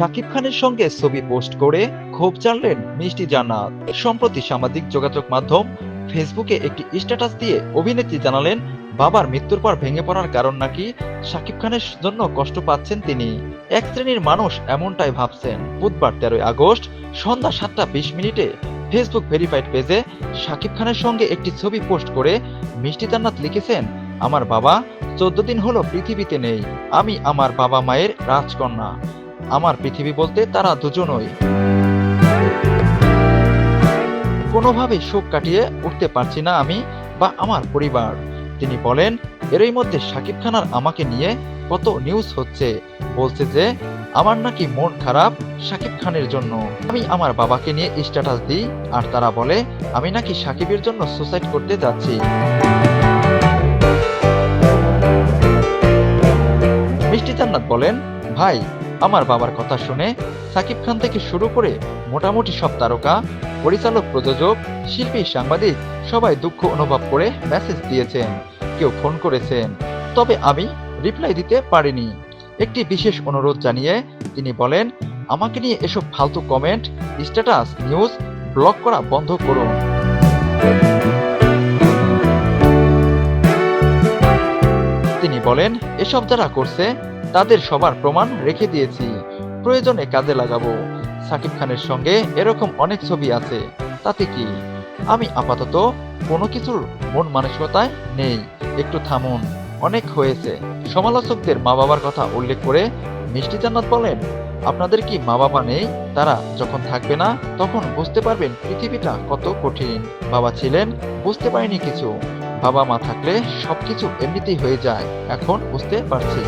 শাকিব খানের সঙ্গে ছবি পোস্ট করে ক্ষোভ জানলেন মিষ্টি জান্নাত। সম্প্রতি সামাজিক যোগাযোগ মাধ্যম ফেসবুকে একটি স্ট্যাটাস দিয়ে অভিনেত্রী জানালেন, বাবার মৃত্যুর পর ভেঙে পড়ার কারণ নাকি শাকিব খানের জন্য কষ্ট পাচ্ছেন তিনি। এক শ্রেণির মানুষ এমনটাই ভাবছেন। বুধবার তেরোই আগস্ট সন্ধ্যা সাতটা বিশ মিনিটে ফেসবুক ভেরিফাইড পেজে শাকিব খানের সঙ্গে একটি ছবি পোস্ট করে মিষ্টি জান্নাত লিখেছেন, আমার বাবা চোদ্দ দিন হলো পৃথিবীতে নেই। আমি আমার বাবা মায়ের রাজকন্যা। আমার পৃথিবী বলতে তারা দুজনই। কোনোভাবে শোক কাটিয়ে উঠতে পারছি না আমি বা আমার পরিবার। তিনি বলেন, এরই মধ্যে শাকিব খানার আমাকে নিয়ে কত নিউজ হচ্ছে। বলছে যে, আমার নাকি মন খারাপ শাকিব খানের জন্য। আমি আমার বাবাকে নিয়ে স্ট্যাটাস দিই আর তারা বলে, আমি নাকি শাকিবের জন্য সুসাইড করতে যাচ্ছি। মিষ্টি জান্নাত বলেন, ভাই আমার বাবার কথা শুনে সাকিব খান থেকে শুরু করে মোটামুটি সব তারকা, পরিচালক, প্রযোজক, শিল্পী, সাংবাদিক সবাই দুঃখ অনুভব করে মেসেজ দিয়েছেন, কেউ ফোন করেছেন। তবে আমি রিপ্লাই দিতে পারিনি। একটি বিশেষ অনুরোধ জানিয়ে তিনি বলেন, আমাকে নিয়ে এসব ফালতু কমেন্ট স্ট্যাটাস নিউজ ব্লক করা বন্ধ করুন। বলেন, এসব যারা করছে, তাদের সবার প্রমাণ রেখে দিয়েছি। প্রয়োজনে কাজে লাগাবো। সাকিব খানের সঙ্গে এরকম অনেক ছবি আছে। তাতে কি? আমি আপাতত কোনো কিছুর মন মানসিকতায় নেই। একটু থামুন, অনেক হয়েছে। সমালোচকদের মা বাবার কথা উল্লেখ করে মিষ্টি জান্নাত বলেন, আপনাদের কি মা বাবা নেই? তারা যখন থাকবে না, তখন বুঝতে পারবেন পৃথিবীটা কত কঠিন। বাবা ছিলেন, বুঝতে পারিনি কিছু। বাবা মা থাকলে সবকিছু এমনিতেই হয়ে যায়। এখন বুঝতে পারছি।